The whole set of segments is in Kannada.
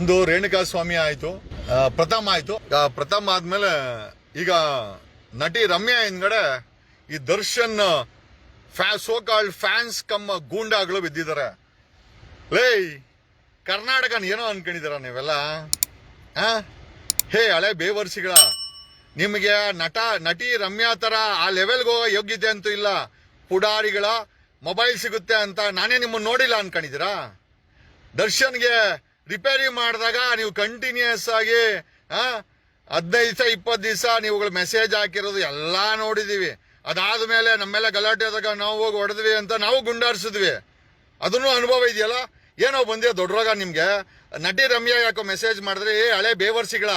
ಒಂದು ರೇಣುಕಾ ಸ್ವಾಮಿ ಆಯ್ತು ಪ್ರಥಮ ಆಯ್ತು. ಪ್ರಥಮ್ ಆದ್ಮೇಲೆ ಈಗ ನಟಿ ರಮ್ಯಾ ಹಿಂದ್ಗಡೆ ಈ ದರ್ಶನ್ ಸೋ ಕಾಲ್ಡ್ ಫ್ಯಾನ್ಸ್ ಕಮ್ಮ ಗೂಂಡಾಗಳು ಬಿದ್ದಿದ್ದಾರೆ. ಲೇಯ್ ಕರ್ನಾಟಕನ ಏನೋ ಅನ್ಕೊಂಡಿದ್ದೀರ ನೀವೆಲ್ಲ? ಹೇ, ಹಳೆ ಬೇವರ್ಸಿಗಳ, ನಿಮಗೆ ನಟ, ನಟಿ ರಮ್ಯಾ ತರ ಆ ಲೆವೆಲ್ಗೆ ಹೋಗೋ ಯೋಗ್ಯತೆ ಅಂತೂ ಇಲ್ಲ. ಪುಡಾರಿಗಳ ಮೊಬೈಲ್ ಸಿಗುತ್ತೆ ಅಂತ ನಾನೇ ನಿಮ್ಮನ್ನ ನೋಡಿಲ್ಲ ಅನ್ಕೊಂಡಿದ್ದೀರಾ? ದರ್ಶನ್ಗೆ ರಿಪೇರಿ ಮಾಡಿದಾಗ ನೀವು ಕಂಟಿನ್ಯೂಸ್ ಆಗಿ ಹದಿನೈದು ದಿವಸ, ಇಪ್ಪತ್ತು ದಿವಸ ನೀವುಗಳು ಮೆಸೇಜ್ ಹಾಕಿರೋದು ಎಲ್ಲ ಅದಾದ ಮೇಲೆ ನಮ್ಮೆಲ್ಲ ಗಲಾಟೆ ಆದಾಗ ನಾವು ಹೋಗಿ ಹೊಡೆದ್ವಿ ಅಂತ ನಾವು ಗುಂಡಾರಿಸಿದ್ವಿ. ಅದನ್ನು ಅನುಭವ ಇದೆಯಲ್ಲ? ಏನೋ ಬಂದಿದೆ ದೊಡ್ಡ ರೋಗ ನಿಮಗೆ? ನಟಿ ರಮ್ಯಾ ಯಾಕೋ ಮೆಸೇಜ್ ಮಾಡಿದ್ರೆ, ಏ, ಹಳೆ ಬೇವರ್ಸಿಗಳ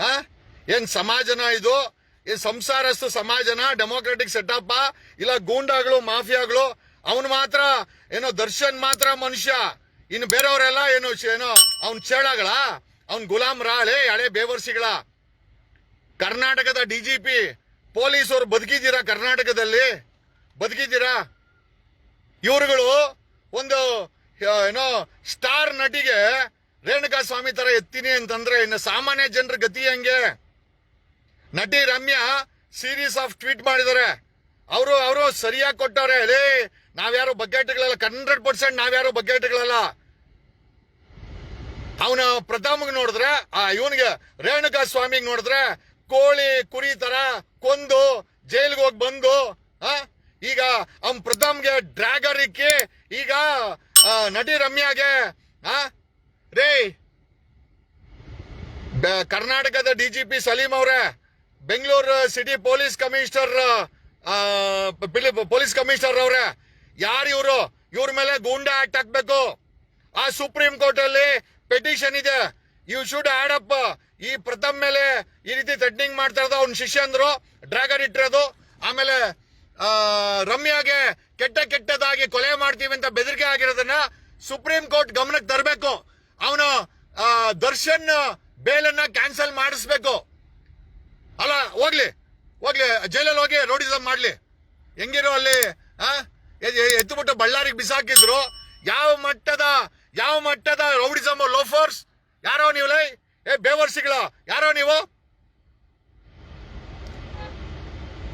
ಹಾ ಏನು ಸಮಾಜನ ಇದು? ಏನ್ ಸಂಸಾರಸ್ತು ಸಮಾಜನ ಡೆಮೋಕ್ರೆಟಿಕ್ ಸೆಟಪ್ ಇಲ್ಲ ಗೂಂಡಾಗಳು, ಮಾಫಿಯಾಗಳು, ಅವನು ಮಾತ್ರ, ಏನೋ ದರ್ಶನ್ ಮಾತ್ರ ಮನುಷ್ಯ. ಇನ್ನು ಬೇರೆಯವರೆಲ್ಲ ಏನು ಏನೋ, ಅವ್ನ ಚೇಳಗಳ? ಅವ್ನ ಗುಲಾಮ್ ರಾಳೆ ಹಳೆ ಬೇವರ್ಸಿಗಳ? ಕರ್ನಾಟಕದ ಡಿ ಜಿ ಪಿ ಪೊಲೀಸರು ಬದುಕಿದ್ದೀರಾ ಕರ್ನಾಟಕದಲ್ಲಿ? ಬದುಕಿದ್ದೀರಾ? ಇವರುಗಳು ಒಂದು ಏನೋ ಸ್ಟಾರ್ ನಟಿಗೆ ರೇಣುಕಾ ಸ್ವಾಮಿ ತರ ಎತ್ತೀನಿ ಅಂತಂದ್ರೆ ಇನ್ನು ಸಾಮಾನ್ಯ ಜನರ ಗತಿ ಹೆಂಗೆ? ನಟಿ ರಮ್ಯಾ ಸೀರೀಸ್ ಆಫ್ ಟ್ವೀಟ್ ಮಾಡಿದ್ದಾರೆ ಅವರು ಅವರು ಸರಿಯಾಗಿ ಕೊಟ್ಟವ್ರೆ. ಲೇ, ನಾವ್ಯಾರು ಬಗ್ಗೆಟ್ಗಳಲ್ಲ, ಹಂಡ್ರೆಡ್ ಪರ್ಸೆಂಟ್ ನಾವ್ಯಾರು ಬಗ್ಗೆಟ್ಗಳಲ್ಲ. ಅವನ ಪ್ರಥಮ್ಗೆ ನೋಡಿದ್ರೆ, ಆ ಇವನಿಗೆ ರೇಣುಕಾ ಸ್ವಾಮಿಗೆ ನೋಡಿದ್ರೆ ಕೋಳಿ ಕುರಿ ತರ ಕೊಂದು ಜೈಲ್ಗೆ ಹೋಗಿ ಬಂದು, ಆ, ಈಗ ಅವನ್ ಪ್ರಥಮ್ಗೆ ಡ್ರ್ಯಾಗರ್ ಇಕ್ಕಿ ಈಗ ನಟಿ ರಮ್ಯಾಗೆ, ಆ, ರೇ ಡಿ ಜಿ ಪಿ ಸಲೀಂ ಅವರೇ, Bengaluru city police commissioner police commissioner ಅವರೇ, ಯಾರು ಇವರು? ಇವ್ರ ಮೇಲೆ ಗೂಂಡಾ ಆಕ್ಟ್ ಹಾಕ್ಬೇಕು. ಆ ಸುಪ್ರೀಂ ಕೋರ್ಟ್ ಅಲ್ಲಿ ಪೆಟಿಷನ್ ಇದೆ. ಯು ಶುಡ್ ಆಡ್ ಅಪ್ ಈ ಪ್ರಥಮ್ ಮೇಲೆ ಈ ರೀತಿ ಥ್ರೆಟ್ನಿಂಗ್ ಮಾಡ್ತಾ ಇರೋದು ಅವ್ನ ಶಿಷ್ಯಂದ್ರು ಡ್ರ್ಯಾಗರ್ ಇಟ್ಟಿರೋದು. ಆಮೇಲೆ ರಮ್ಯಾಗೆ ಕೆಟ್ಟ ಕೆಟ್ಟದಾಗಿ ಕೊಲೆ ಮಾಡ್ತೀವಿ ಅಂತ ಬೆದರಿಕೆ ಆಗಿರೋದನ್ನ ಸುಪ್ರೀಂ ಕೋರ್ಟ್ ಗಮನಕ್ಕೆ ತರಬೇಕು. ಅವನು ದರ್ಶನ್ ಬೇಲನ್ನ ಕ್ಯಾನ್ಸಲ್ ಮಾಡಿಸ್ಬೇಕು. ಅಲ್ಲ, ಹೋಗ್ಲಿ. ಹೋಗ್ಲಿ. ಜೈಲಲ್ಲಿ ಹೋಗಿ ರೋಡಿಸಮ್ ಮಾಡ್ಲಿ. ಹೆಂಗಿರೋ ಅಲ್ಲಿ, ಆ ಬಿಟ್ಟು ಬಳ್ಳಾರಿಗೆ ಬಿಸಾಕಿದ್ರು. ಯಾವ ಮಟ್ಟದ ಯಾವ ಮಟ್ಟದ ರೌಡಿಸಮ್ ಲೋಫರ್ಸ್ ಯಾರೋ ನೀವು ಲೈ ಏ, ಬೇವರ್ಸಿಗಳ, ಯಾರೋ ನೀವು?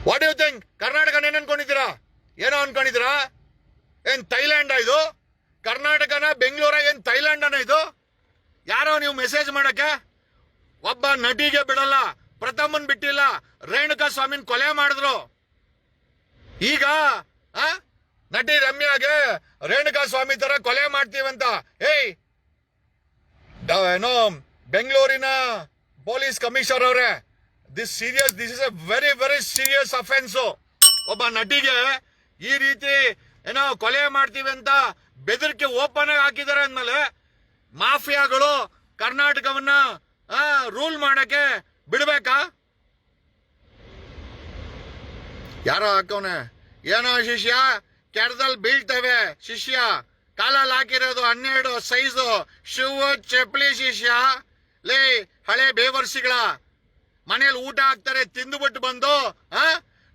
ವಾಟ್ ಯು ಥಿಂಕ್ ಕರ್ನಾಟಕ ಏನ್ ಅನ್ಕೊಂಡಿದ್ದೀರಾ? ಏನೋ ಅನ್ಕೊಂಡಿದ್ದೀರಾ? ಏನ್ ಥೈಲ್ಯಾಂಡ್ ಇದು? ಕರ್ನಾಟಕನ, ಬೆಂಗಳೂರ ಏನ್ ಅನ್ನ ಇದು? ಯಾರೋ ನೀವು ಮೆಸೇಜ್ ಮಾಡಕ್ಕೆ? ಒಬ್ಬ ನಟಿಗೆ ಬಿಡಲ್ಲ, ಪ್ರಥಮನ್ ಬಿಟ್ಟಿಲ್ಲ ರೇಣುಕಾ ಸ್ವಾಮಿನ ಕೊಲೆ ಮಾಡಿದ್ರು. ಈಗ, ಆ? ನಟಿ ರಮ್ಯಾಗೆ ರೇಣುಕಾ ಸ್ವಾಮಿ ತರ ಕೊಲೆ ಮಾಡ್ತೀವಂತ. ಏಯ್! ಏನೋ ಬೆಂಗಳೂರಿನ ಪೊಲೀಸ್ ಕಮಿಷನರ್ ಅವರೇ. This serious this is a very very serious offence ಒಬ್ಬ ನಟಿಗೆ ಈ ರೀತಿ ಏನೋ ಕೊಲೆ ಮಾಡ್ತೀವಿ ಅಂತ ಬೆದರಿಕೆ ಓಪನ್ ಆಗಿ ಹಾಕಿದ್ದಾರೆ ಅಂದ್ಮೇಲೆ ಮಾಫಿಯಾಗಳು ಕರ್ನಾಟಕವನ್ನ ರೂಲ್ ಮಾಡಕ್ಕೆ ಬಿಡ್ಬೇಕಾ? ಯಾರೋ ಹಾಕವನೆ. ಏನೋ ಶಿಷ್ಯ ಕೆರದಲ್ಲಿ ಬೀಳ್ತವೆ, ಶಿಷ್ಯ. ಕಾಲಲ್ಲಿ ಹಾಕಿರೋದು ಹನ್ನೆರಡು, ಸೈಜು. ಶೂ ಚಪ್ಪಲಿ, ಶಿಷ್ಯ. ಲೇ, ಹಳೆ ಬೇವರ್ಸಿಗಳ. ಮನೇಲಿ ಊಟ ಹಾಕ್ತಾರೆ, ತಿಂದುಬಿಟ್ಟು ಬಂದು, ಆ,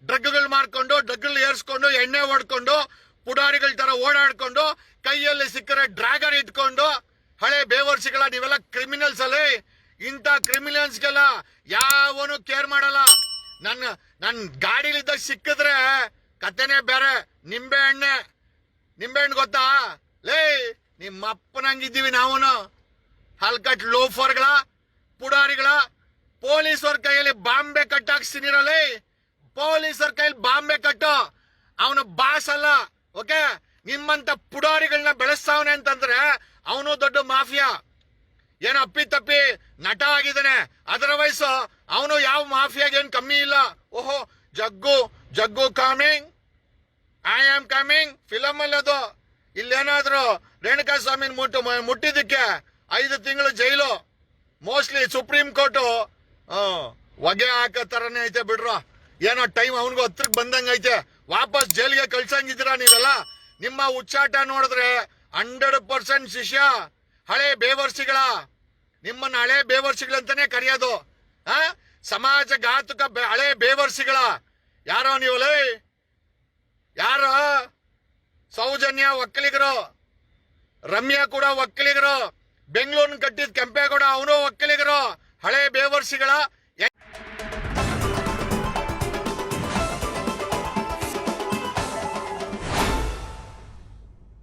ಡ್ರಗ್ಗಳು ಮಾಡ್ಕೊಂಡು ಡ್ರಗ್ಗಳು ಏರ್ಸ್ಕೊಂಡು, ಎಣ್ಣೆ ಹೊಡ್ಕೊಂಡು, ಪುಡಾರಿಗಳ ತರ ಓಡಾಡ್ಕೊಂಡು, ಕೈಯಲ್ಲಿ ಸಿಕ್ಕರೆ ಡ್ರ್ಯಾಗನ್ ಇಟ್ಕೊಂಡು, ಹಳೆ ಬೇವರ್ಸಿಗಳ, ನೀವೆಲ್ಲ ಕ್ರಿಮಿನಲ್ಸ್ ಅಲ್ಲಿ. ಇಂಥ ಕ್ರಿಮಿನಲ್ಸ್ಗೆಲ್ಲ ಯಾವನು ಕೇರ್ ಮಾಡಲ್ಲ. ನನ್ನ ನನ್ ಗಾಡಿಲಿದ್ದಾಗ ಸಿಕ್ಕಿದ್ರೆ ಕತೆನೇ ಬೇರೆ, ನಿಂಬೆ ಎಣ್ಣೆ. ನಿಂಬೆ ಹಣ್ಣು ಗೊತ್ತಾ? ಲೇ, ನಿಮ್ಮ ಅಪ್ಪನಂಗಿದ್ದೀವಿ ನಾವುನು. ಹಲ್ಕಟ್ ಲೋಫರ್ಗಳ, ಪುಡಾರಿಗಳ ಪೊಲೀಸರ ಕೈಯಲ್ಲಿ ಬಾಂಬೆ ಕಟ್ಟಾಕ್ಸ್ತೀನಿರಲಿ ಪೊಲೀಸರ ಕೈಯಲ್ಲಿ ಬಾಂಬೆ ಕಟ್ಟು ಅವನು ಬಾಸ್ ಅಲ್ಲ, ಓಕೆ? ನಿಮ್ಮಂತ ಪುಡಾರಿಗಳನ್ನ ಬೆಳೆಸ್ತಾವನೆ ಅಂತಂದ್ರೆ ಅವನು ದೊಡ್ಡ ಮಾಫಿಯಾ. ಏನೋ ಅಪ್ಪಿ ತಪ್ಪಿ ನಟ ಆಗಿದ್ದಾನೆ. ಅದರ ವಯಸ್ಸು ಅವನು ಯಾವ ಮಾಫಿಯಾಗೇನ್ ಕಮ್ಮಿ ಇಲ್ಲ. ಓಹೋ, Jaggu Jaggu coming I am coming film ಅಲ್ಲಿ ಅದು. ಇಲ್ಲೇನಾದ್ರು ರೇಣುಕಾ ಸ್ವಾಮಿನ ಮುಟ್ಟು ಮುಟ್ಟಿದ್ದಕ್ಕೆ ಐದು ತಿಂಗಳು ಜೈಲು. ಮೋಸ್ಟ್ಲಿ ಸುಪ್ರೀಂ ಕೋರ್ಟು ಹೊಗೆ ಹಾಕೋ ತರನೇ ಐತೆ ಬಿಡ್ರ. ಏನೋ ಟೈಮ್ ಅವನಿಗೂ ಹತ್ರಕ್ಕೆ ಬಂದಂಗ ಐತೆ. ವಾಪಸ್ ಜೈಲಿಗೆ ಕಳ್ಸಂಗಿದ್ದೀರಾ ನೀವೆಲ್ಲ? ನಿಮ್ಮ ಉಚ್ಚಾಟ ನೋಡಿದ್ರೆ ಹಂಡ್ರೆಡ್ ಪರ್ಸೆಂಟ್ ಶಿಷ್ಯ. ಹಳೆ ಬೇವರ್ಸಿಗಳ ನಿಮ್ಮನ್ನ ಹಳೆ ಬೇವರ್ಸಿಗಳಂತಾನೆ ಕರೆಯೋದು. ಆ? ಸಮಾಜ ಘಾತುಕ ಹಳೆ ಬೇವರ್ಸಿಗಳ ಯಾರೋ ನೀವು ಲೇ? ಯಾರೋ? ಸೌಜನ್ಯ ಒಕ್ಕಲಿಗರು. ರಮ್ಯಾ ಕೂಡ ಒಕ್ಕಲಿಗರು. ಬೆಂಗಳೂರಿನ ಕಟ್ಟಿದ ಕೆಂಪೇಗೌಡ ಅವನು ಒಕ್ಕಲಿಗರು. ಹಳೆ ಬೇವರ್ಸಿಗಳ